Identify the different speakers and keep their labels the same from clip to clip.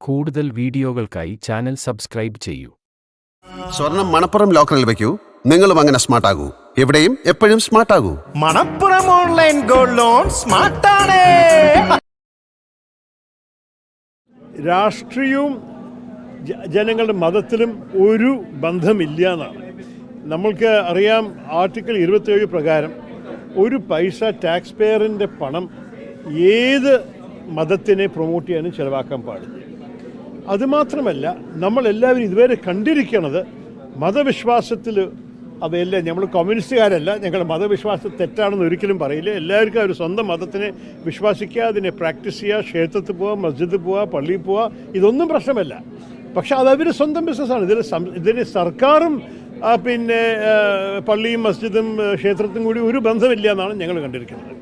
Speaker 1: കൂടുതൽ വീഡിയോകൾക്കായി channel subscribe ചെയ്യൂ.
Speaker 2: സ്വർണം മണപ്പുറം ലോക്കറിൽ വയ്ക്കൂ. നിങ്ങളും അങ്ങനെ സ്മാർട്ട് ആകൂ എവിടെയും എപ്പോഴും സ്മാർട്ട് ആകൂ
Speaker 3: മണപ്പുറം ഓൺലൈൻ ഗോൾഡ് ലോൺ സ്മാർട്ടാണ്.
Speaker 4: രാഷ്ട്രീയവും ജനങ്ങളുടെ മതത്തിലും ഒരു ബന്ധമില്ല എന്നാണ്. നമ്മൾക്ക് അറിയാം ആർട്ടിക്കിൾ ഇരുപത്തേഴ് പ്രകാരം ഒരു പൈസ ടാക്സ് പെയറിന്റെ പണം ഏത് മതത്തിനെ പ്രൊമോട്ട് ചെയ്യാനും ചിലവാക്കാൻ പാടില്ല. അതുമാത്രമല്ല നമ്മളെല്ലാവരും ഇതുവരെ കണ്ടിരിക്കണത് മതവിശ്വാസത്തിൽ അവയല്ല നമ്മൾ കമ്മ്യൂണിസ്റ്റുകാരല്ല ഞങ്ങളുടെ മതവിശ്വാസം തെറ്റാണെന്ന് ഒരിക്കലും പറയില്ല. എല്ലാവർക്കും അവർ സ്വന്തം മതത്തിനെ വിശ്വസിക്കുക അതിനെ പ്രാക്ടീസ് ചെയ്യുക ക്ഷേത്രത്തിൽ പോവുക മസ്ജിദിൽ പോവുക പള്ളിയിൽ പോവുക ഇതൊന്നും പ്രശ്നമല്ല. പക്ഷെ അത് അവർ സ്വന്തം ബിസിനസ്സാണ്. ഇതിൽ ഇതിന് സർക്കാരും പിന്നെ പള്ളിയും മസ്ജിദും ക്ഷേത്രത്തും കൂടി ഒരു ബന്ധമില്ല എന്നാണ് ഞങ്ങൾ കണ്ടിരിക്കുന്നത്.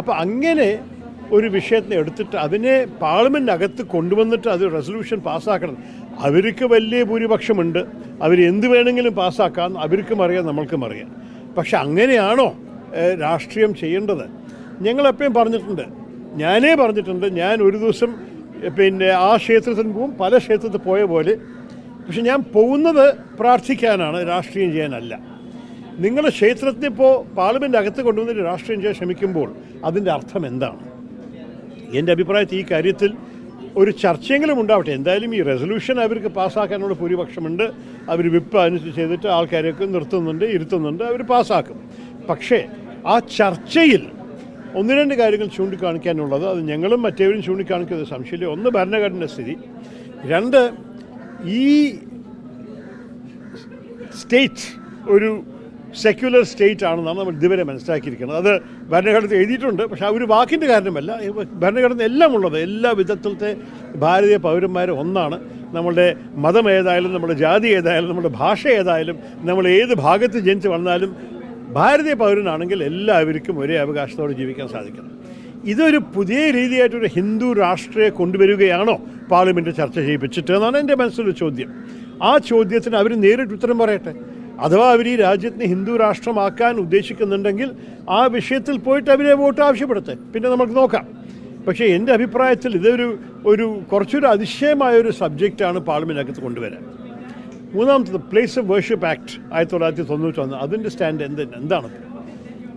Speaker 4: അപ്പോൾ അങ്ങനെ ഒരു വിഷയത്തിനെ എടുത്തിട്ട് അതിനെ പാർലമെന്റ് അകത്ത് കൊണ്ടുവന്നിട്ട് അത് റെസൊല്യൂഷൻ പാസ്സാക്കണം. അവർക്ക് വലിയ ഭൂരിപക്ഷമുണ്ട്. അവർ എന്ത് വേണമെങ്കിലും പാസ്സാക്കാം. അവർക്കും അറിയാം നമ്മൾക്കും അറിയാം. പക്ഷെ അങ്ങനെയാണോ രാഷ്ട്രീയം ചെയ്യേണ്ടത്? ഞങ്ങളെപ്പോഴും പറഞ്ഞിട്ടുണ്ട്. ഞാനേ പറഞ്ഞിട്ടുണ്ട്. ഞാൻ ഒരു ദിവസം പിന്നെ ആ ക്ഷേത്രത്തിന് പോവും പല ക്ഷേത്രത്തിൽ പോയ പോലെ. പക്ഷെ ഞാൻ പോകുന്നത് പ്രാർത്ഥിക്കാനാണ് രാഷ്ട്രീയം ചെയ്യാനല്ല. നിങ്ങൾ ക്ഷേത്രത്തിനിപ്പോൾ പാർലമെന്റ് പാർലമെന്റ് അകത്ത് കൊണ്ടുവന്നിട്ട് രാഷ്ട്രീയം ചെയ്യാൻ ശ്രമിക്കുമ്പോൾ അതിന്റെ അർത്ഥം എന്താണ്? എന്റെ അഭിപ്രായത്തിൽ ഈ കാര്യത്തിൽ ഒരു ചർച്ചയെങ്കിലും ഉണ്ടാവട്ടെ. എന്തായാലും ഈ റെസൊല്യൂഷൻ അവർക്ക് പാസ്സാക്കാനുള്ള ഭൂരിപക്ഷമുണ്ട്. അവർ വിപ്പ് അനുസരിച്ച് ചെയ്തിട്ട് ആൾക്കാരെയൊക്കെ നിർത്തുന്നുണ്ട് ഇരുത്തുന്നുണ്ട് അവർ പാസ്സാക്കും. പക്ഷേ ആ ചർച്ചയിൽ ഒന്ന് രണ്ട് കാര്യങ്ങൾ ചൂണ്ടിക്കാണിക്കാനുള്ളത്. അത് ഞങ്ങളും മറ്റേവരും ചൂണ്ടിക്കാണിക്കുന്നത് സംശയമില്ല. ഒന്ന് ഭരണഘടന സ്ഥിതി. രണ്ട് ഈ സ്റ്റേറ്റ് ഒരു സെക്യുലർ സ്റ്റേറ്റ് ആണെന്നാണ് നമ്മൾ ഇതുവരെ മനസ്സിലാക്കിയിരിക്കുന്നത്. അത് ഭരണഘടന എഴുതിയിട്ടുണ്ട്. പക്ഷേ ആ ഒരു വാക്കിന്റെ കാരണമല്ല. ഭരണഘടന എല്ലാം ഉള്ളത് എല്ലാ വിധത്തിലത്തെ ഭാരതീയ പൗരന്മാർ ഒന്നാണ്. നമ്മളുടെ മതം ഏതായാലും നമ്മുടെ ജാതി ഏതായാലും നമ്മുടെ ഭാഷ ഏതായാലും നമ്മൾ ഏത് ഭാഗത്ത് ജനിച്ച് വന്നാലും ഭാരതീയ പൗരനാണെങ്കിൽ എല്ലാവർക്കും ഒരേ അവകാശത്തോടെ ജീവിക്കാൻ സാധിക്കണം. ഇതൊരു പുതിയ രീതിയായിട്ടൊരു ഹിന്ദു രാഷ്ട്രീയ കൊണ്ടുവരികയാണോ പാർലമെന്റ് ചർച്ച ചെയ്യിപ്പിച്ചിട്ട് എന്നാണ് എന്റെ മനസ്സിലൊരു ചോദ്യം. ആ ചോദ്യത്തിന് അവർ നേരിട്ട് ഉത്തരം പറയട്ടെ? അഥവാ അവർ ഈ രാജ്യത്തിന് ഹിന്ദു രാഷ്ട്രമാക്കാൻ ഉദ്ദേശിക്കുന്നുണ്ടെങ്കിൽ ആ വിഷയത്തിൽ പോയിട്ട് അവരെ വോട്ട് ആവശ്യപ്പെടുത്തേ. പിന്നെ നമുക്ക് നോക്കാം. പക്ഷേ എന്റെ അഭിപ്രായത്തിൽ ഇതൊരു ഒരു കുറച്ചൊരു അതിശയമായ ഒരു സബ്ജക്റ്റാണ് പാർലമെന്റിനകത്ത് കൊണ്ടുവരാൻ. മൂന്നാമത്തത് പ്ലേസ് ഓഫ് വേർഷിപ്പ് ആക്ട് ആയിരത്തി തൊള്ളായിരത്തി തൊണ്ണൂറ്റൊന്ന് അതിന്റെ സ്റ്റാൻഡ് എന്ത് എന്താണ്?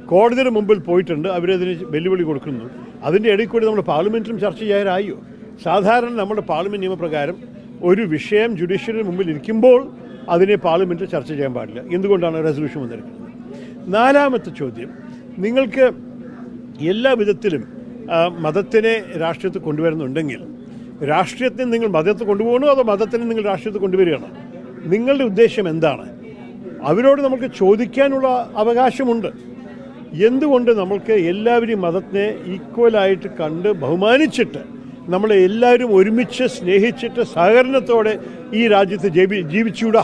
Speaker 4: കോടതിയുടെ മുമ്പിൽ പോയിട്ടുണ്ട്. അവരതിന് വെല്ലുവിളി കൊടുക്കുന്നു. അതിന്റെ ഇടയിൽ കൂടി നമ്മൾ പാർലമെന്റിലും ചർച്ച ചെയ്യാനായോ? സാധാരണ നമ്മുടെ പാർലമെന്റ് നിയമപ്രകാരം ഒരു വിഷയം ജുഡീഷ്യറിന് മുമ്പിൽ ഇരിക്കുമ്പോൾ അതിനെ പാർലമെന്റിൽ ചർച്ച ചെയ്യാൻ പാടില്ല. എന്തുകൊണ്ടാണ് റെസൊല്യൂഷൻ വന്നിരിക്കുന്നത്? നാലാമത്തെ ചോദ്യം. നിങ്ങൾക്ക് എല്ലാ വിധത്തിലും മതത്തിനെ രാഷ്ട്രീയത്തിൽ കൊണ്ടുവരുന്നുണ്ടെങ്കിൽ രാഷ്ട്രീയത്തെ നിങ്ങൾ മതത്തിൽ കൊണ്ടുപോകണോ അതോ മതത്തിനെ നിങ്ങൾ രാഷ്ട്രീയത്തിൽ കൊണ്ടുവരികയാണോ? നിങ്ങളുടെ ഉദ്ദേശം എന്താണ്? അവരോട് നമുക്ക് ചോദിക്കാനുള്ള അവകാശമുണ്ട്. എന്തുകൊണ്ട് നമ്മൾക്ക് എല്ലാവരെയും മതത്തിനെ ഈക്വലായിട്ട് കണ്ട് ബഹുമാനിച്ചിട്ട് നമ്മളെ എല്ലാവരും ഒരുമിച്ച് സ്നേഹിച്ചിട്ട് സഹകരണത്തോടെ ഈ രാജ്യത്ത് ജീവി ജീവിച്ചൂടാ.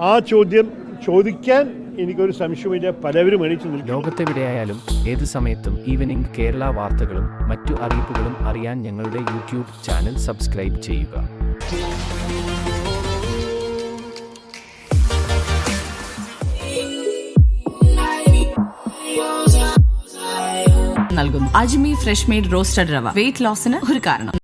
Speaker 4: ആ ചോദ്യം ചോദിക്കാൻ എനിക്കൊരു സംശയമില്ല പലവരും എണീച്ചു
Speaker 1: ലോകത്തെവിടെയായാലും ഏത് സമയത്തും ഈവനിംഗ് കേരള വാർത്തകളും മറ്റു അറിയിപ്പുകളും അറിയാൻ ഞങ്ങളുടെ യൂട്യൂബ് ചാനൽ സബ്സ്ക്രൈബ് ചെയ്യുക.
Speaker 5: നൽകുന്നു. Ajmi fresh made roasted rava. Weight ലോസിന് ഒരു കാരണം.